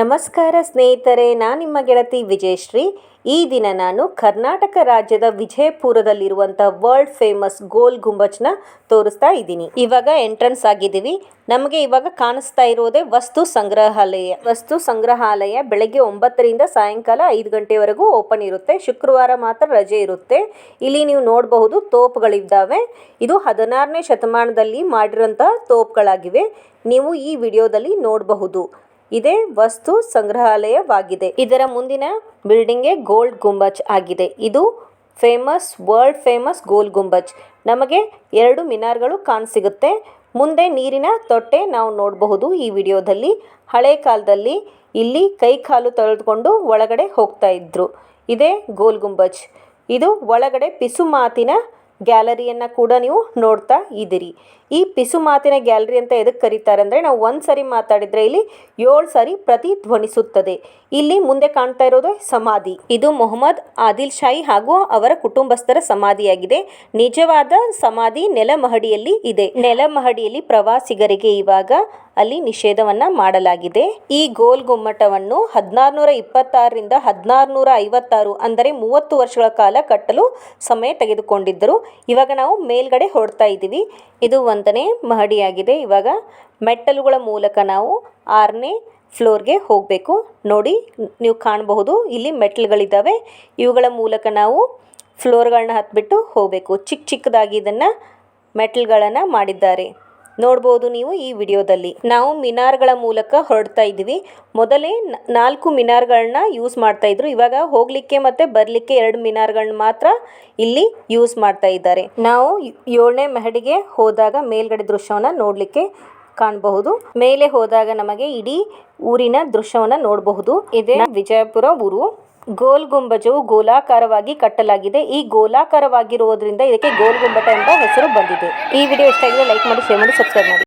ನಮಸ್ಕಾರ ಸ್ನೇಹಿತರೆ, ನಾನು ನಿಮ್ಮ ಗೆಳತಿ ವಿಜಯಶ್ರೀ. ಈ ದಿನ ನಾನು ಕರ್ನಾಟಕ ರಾಜ್ಯದ ವಿಜಯಪುರದಲ್ಲಿರುವಂಥ ವರ್ಲ್ಡ್ ಫೇಮಸ್ ಗೋಲ್ ಗುಂಬಜ್ನ ತೋರಿಸ್ತಾ ಇದ್ದೀನಿ. ಇವಾಗ ಎಂಟ್ರೆನ್ಸ್ ಆಗಿದ್ದೀವಿ. ನಮಗೆ ಇವಾಗ ಕಾಣಿಸ್ತಾ ಇರೋದೇ ವಸ್ತು ಸಂಗ್ರಹಾಲಯ. ವಸ್ತು ಸಂಗ್ರಹಾಲಯ ಬೆಳಗ್ಗೆ ಒಂಬತ್ತರಿಂದ ಸಾಯಂಕಾಲ ಐದು ಗಂಟೆವರೆಗೂ ಓಪನ್ ಇರುತ್ತೆ. ಶುಕ್ರವಾರ ಮಾತ್ರ ರಜೆ ಇರುತ್ತೆ. ಇಲ್ಲಿ ನೀವು ನೋಡಬಹುದು ತೋಪುಗಳಿದ್ದಾವೆ. ಇದು ಹದಿನಾರನೇ ಶತಮಾನದಲ್ಲಿ ಮಾಡಿರೋಂತಹ ತೋಪುಗಳಾಗಿವೆ. ನೀವು ಈ ವಿಡಿಯೋದಲ್ಲಿ ನೋಡಬಹುದು. ಇದೇ ವಸ್ತು ಸಂಗ್ರಹಾಲಯವಾಗಿದೆ. ಇದರ ಮುಂದಿನ ಬಿಲ್ಡಿಂಗೇ ಗೋಲ್ಡ್ ಗುಂಬಜ್ ಆಗಿದೆ. ಇದು famous, world famous Gol Gumbaz. ನಮಗೆ ಎರಡು ಮಿನಾರ್ಗಳು ಕಾಣಸಿಗುತ್ತೆ. ಮುಂದೆ ನೀರಿನ ತೊಟ್ಟೆ ನಾವು ನೋಡಬಹುದು ಈ ವಿಡಿಯೋದಲ್ಲಿ. ಹಳೆ ಕಾಲದಲ್ಲಿ ಇಲ್ಲಿ ಕೈ ಕಾಲು ತೊಳೆದುಕೊಂಡು ಒಳಗಡೆ ಹೋಗ್ತಾ ಇದ್ರು. ಇದೇ ಗೋಲ್ ಗುಂಬಜ್. ಇದು ಒಳಗಡೆ ಪಿಸು ಮಾತಿನ ಗ್ಯಾಲರಿಯನ್ನು ಕೂಡ ನೀವು ನೋಡ್ತಾ ಇದ್ದೀರಿ. ಈ ಪಿಸು ಮಾತಿನ ಗ್ಯಾಲರಿ ಅಂತ ಎದಕ್ಕೆ ಕರೀತಾರೆ ಅಂದರೆ ನಾವು ಒಂದು ಸರಿ ಮಾತಾಡಿದರೆ ಇಲ್ಲಿ ಏಳು ಸರಿ ಪ್ರತಿಧ್ವನಿಸುತ್ತದೆ. ಇಲ್ಲಿ ಮುಂದೆ ಕಾಣ್ತಾ ಇರೋದು ಸಮಾಧಿ. ಇದು ಮೊಹಮ್ಮದ್ ಆದಿಲ್ ಶಾಹಿ ಹಾಗೂ ಅವರ ಕುಟುಂಬಸ್ಥರ ಸಮಾಧಿಯಾಗಿದೆ. ನಿಜವಾದ ಸಮಾಧಿ ನೆಲಮಹಡಿಯಲ್ಲಿ ಇದೆ. ನೆಲಮಹಡಿಯಲ್ಲಿ ಪ್ರವಾಸಿಗರಿಗೆ ಇವಾಗ ಅಲ್ಲಿ ನಿಷೇಧವನ್ನ ಮಾಡಲಾಗಿದೆ. ಈ ಗೋಲ್ ಗುಮ್ಮಟವನ್ನು ಹದಿನಾರುನೂರ ಇಪ್ಪತ್ತಾರರಿಂದ ಹದಿನಾರುನೂರ ಐವತ್ತಾರು ಅಂದರೆ ಮೂವತ್ತು ವರ್ಷಗಳ ಕಾಲ ಕಟ್ಟಲು ಸಮಯ ತೆಗೆದುಕೊಂಡಿದ್ದರು. ಇವಾಗ ನಾವು ಮೇಲ್ಗಡೆ ಹೊಡ್ತಾ ಇದ್ದೀವಿ. ಇದು ಒಂದನೇ ಮಹಡಿಯಾಗಿದೆ. ಇವಾಗ ಮೆಟ್ಟಲುಗಳ ಮೂಲಕ ನಾವು ಆರನೇ ಫ್ಲೋರ್ಗೆ ಹೋಗಬೇಕು. ನೋಡಿ, ನೀವು ಕಾಣಬಹುದು, ಇಲ್ಲಿ ಮೆಟ್ಲುಗಳಿದ್ದಾವೆ ಇವುಗಳ ಮೂಲಕ ನಾವು ಫ್ಲೋರ್ಗಳನ್ನ ಹತ್ಬಿಟ್ಟು ಹೋಗಬೇಕು. ಚಿಕ್ಕ ಚಿಕ್ಕದಾಗಿ ಇದನ್ನು ಮೆಟ್ಲುಗಳನ್ನು ಮಾಡಿದ್ದಾರೆ. ನೋಡ್ಬೋದು ನೀವು ಈ ವಿಡಿಯೋದಲ್ಲಿ. ನಾವು ಮಿನಾರ್ಗಳ ಮೂಲಕ ಹೊರಡ್ತಾ ಇದ್ದೀವಿ. ಮೊದಲೇ ನಾಲ್ಕು ಮಿನಾರ್ಗಳನ್ನ ಯೂಸ್ ಮಾಡ್ತಾ ಇದ್ರು. ಇವಾಗ ಹೋಗ್ಲಿಕ್ಕೆ ಮತ್ತೆ ಬರಲಿಕ್ಕೆ ಎರಡು ಮಿನಾರ್ಗಳನ್ನ ಮಾತ್ರ ಇಲ್ಲಿ ಯೂಸ್ ಮಾಡ್ತಾ ಇದ್ದಾರೆ. ನಾವು ಏಳನೇ ಮಹಡಿಗೆ ಹೋದಾಗ ಮೇಲ್ಗಡೆ ದೃಶ್ಯವನ್ನು ನೋಡಲಿಕ್ಕೆ ಕಾಣಬಹುದು. ಮೇಲೆ ಹೋದಾಗ ನಮಗೆ ಇಡೀ ಊರಿನ ದೃಶ್ಯವನ್ನು ನೋಡಬಹುದು. ಇದೇ ವಿಜಯಪುರ ಊರು. ಗೋಲ್ ಗುಂಬಜವು ಗೋಲಾಕಾರವಾಗಿ ಕಟ್ಟಲಾಗಿದೆ. ಈ ಗೋಲಾಕಾರವಾಗಿರುವುದರಿಂದ ಇದಕ್ಕೆ ಗೋಲ್ ಗುಂಬಟ ಎಂಬ ಹೆಸರು ಬಂದಿದೆ. ಈ ವಿಡಿಯೋ ಇಷ್ಟ ಆಗಿದೆ ಲೈಕ್ ಮಾಡಿ, ಶೇರ್ ಮಾಡಿ, ಸಬ್ಸ್ಕ್ರೈಬ್ ಮಾಡಿ.